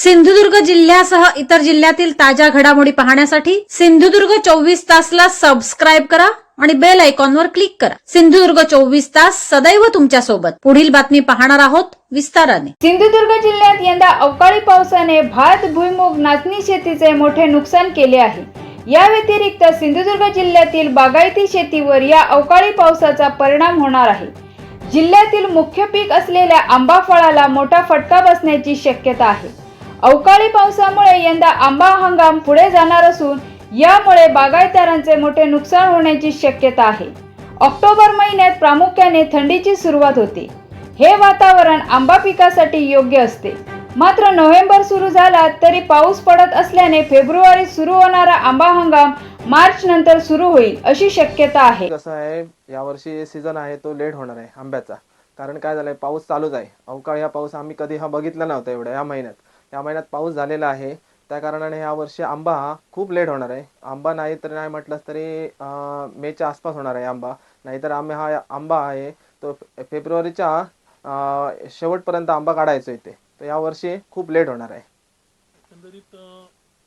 सिंधुदुर्ग जिल्ह्यासह इतर जिल्ह्यातील ताज्या घडामोडी पाहण्यासाठी सिंधुदुर्ग चोवीस तासला सबस्क्राईब करा आणि बेल आयकॉनवर क्लिक करा. सिंधुदुर्ग चोवीस तास सदैव तुमच्यासोबत. पुढील बातमी पाहणार आहोत विस्ताराने. सिंधुदुर्ग जिल्ह्यात यंदा अवकाळी पावसाने भात भुईमुग नाचणी शेतीचे मोठे नुकसान केले आहे. या व्यतिरिक्त सिंधुदुर्ग जिल्ह्यातील बागायती शेतीवर या अवकाळी पावसाचा परिणाम होणार आहे. जिल्ह्यातील मुख्य पीक असलेल्या आंबा फळाला मोठा फटका बसण्याची शक्यता आहे. अवकाळी पावसामुळे यंदा आंबा हंगाम पुढे जाणार असून यामुळे बागायतदारांचे मोठे नुकसान होण्याची शक्यता आहे. ऑक्टोबर महिन्यात प्रामुख्याने थंडीची सुरुवात होते. हे वातावरण आंबा पिकासाठी योग्य असते. मात्र नोव्हेंबर सुरू झाला तरी पाऊस पडत असल्याने फेब्रुवारी सुरू होणारा आंबा हंगाम मार्च नंतर सुरू होईल अशी शक्यता आहे. कसं आहे यावर्षी सीझन आहे तो लेट होणार आहे आंब्याचा. कारण काय झालंय पाऊस चालूच आहे. अवकाळी हा पाऊस आम्ही कधी हा बघितला नव्हता एवढा या महिन्यात. या महिन्यात पाऊस झालेला आहे. त्या कारणाने या वर्षी आंबा हा खूप लेट होणार आहे. आंबा नाही तर नाही म्हटलं तरी मेच्या आसपास होणार आहे आंबा. नाहीतर आम्ही हा आंबा आहे तो फेब्रुवारीच्या शेवटपर्यंत आंबा काढायचो इथे. तर यावर्षी खूप लेट होणार आहे. एकंदरीत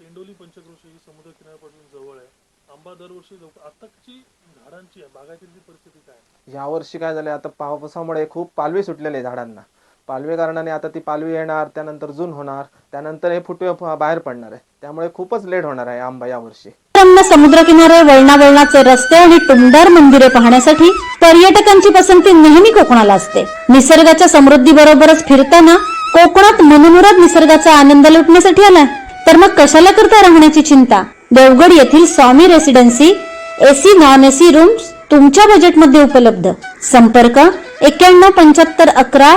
तेंडोली पंचक्रोशी ही समुद्र किनाऱ्यापासून जवळ आहे. आंबा दरवर्षी आत्ताची झाडांची बागायतीची परिस्थिती काय? यावर्षी काय झालंय? आता पावसामुळे खूप पालवी सुटलेले आहे झाडांना. पालवी कारणाने आता ती पालवी येणार त्यानंतर जून होणार त्यानंतर हे फुटवे बाहेर पडणार आहे. त्यामुळे खूपच लेट होणार आहे आंबा यावर्षी. रम्य समुद्रकिनारे वळणावळणाचे रस्ते आणि टुमदार मंदिरे पाहण्यासाठी पर्यटकांची पसंती नेहमी कोकणाला असते. निसर्गाच्या समृद्धी बरोबरच फिरताना कोकणात मनमुराद निसर्गाचा आनंद लुटण्यासाठी आलाय. तर मग कशाला करता राहण्याची चिंता? देवगड येथील Swami residency AC non AC rooms तुमच्या बजेटमध्ये उपलब्ध. संपर्क एक्क्याण्णव पंच्याहत्तर अकरा